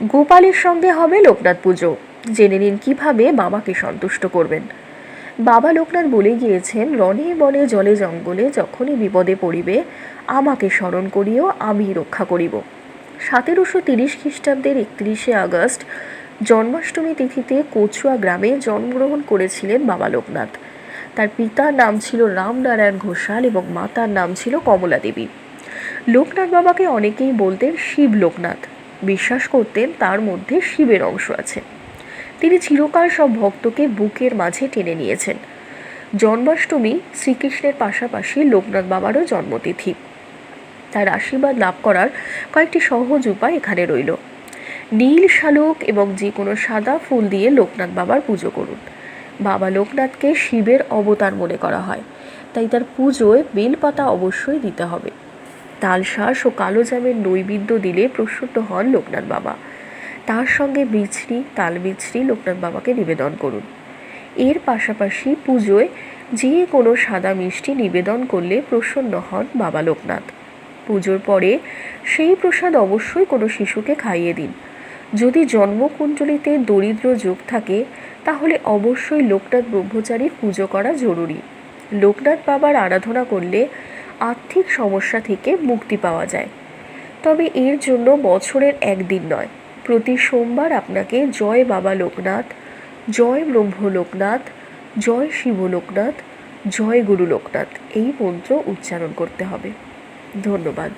গোপালের সঙ্গে হবে লোকনাথ পুজো। জেনে নিন কীভাবে বাবাকে সন্তুষ্ট করবেন। বাবা লোকনাথ বলে গিয়েছেন রনে বনে জলে জঙ্গলে যখনই বিপদে পড়িবে, আমাকে স্মরণ করিও, আমি রক্ষা করিব। সতেরোশো তিরিশ খ্রিস্টাব্দের একত্রিশে আগস্ট জন্মাষ্টমী তিথিতে কচুয়া গ্রামে জন্মগ্রহণ করেছিলেন বাবা লোকনাথ। তার পিতার নাম ছিল রামনারায়ণ ঘোষাল এবং মাতার নাম ছিল কমলা দেবী লোকনাথ বাবাকে অনেকেই বলতেন শিব লোকনাথ। বিশ্বাস করতেন তার মধ্যে শিবের অংশ আছে। তিনি চিরকাল সব ভক্তকে বুকের মাঝে টেনে নিয়েছেন। জন্মাষ্টমী শ্রীকৃষ্ণের পাশাপাশি লোকনাথ বাবারও জন্মতিথি। তার আশীর্বাদ লাভ করার কয়েকটি সহজ উপায় এখানে রইল। নীল শালুক এবং যে কোনো সাদা ফুল দিয়ে লোকনাথ বাবার পুজো করুন। বাবা লোকনাথকে শিবের অবতার মনে করা হয়, তাই তার পুজোয় বেলপাতা অবশ্যই দিতে হবে। তালশাঁস ও কালো জামের নৈবেদ্য দিলে প্রসন্ন হন লোকনাথ বাবা। তার সঙ্গে বিছড়ি তাল বিছড়ি লোকনাথ বাবাকে নিবেদন করুন। এর পাশাপাশি পুজোয় যে কোনো সাদা মিষ্টি নিবেদন করলে প্রসন্ন হন বাবা লোকনাথ। পুজোর পরে সেই প্রসাদ অবশ্যই কোনো শিশুকে খাইয়ে দিন। যদি জন্মকুণ্ডলিতে দরিদ্র যোগ থাকে, তাহলে অবশ্যই লোকনাথ ব্রহ্মচারীর পুজো করা জরুরি। লোকনাথ বাবার আরাধনা করলে আর্থিক সমস্যা থেকে মুক্তি পাওয়া যায়। তবে এর জন্য বছরের একদিন নয়। প্রতি সোমবার আপনাকে জয় বাবা লোকনাথ, জয় ব্রহ্ম লোকনাথ, জয় শিব লোকনাথ, জয় গুরু লোকনাথ এই মন্ত্র উচ্চারণ করতে হবে। ধন্যবাদ।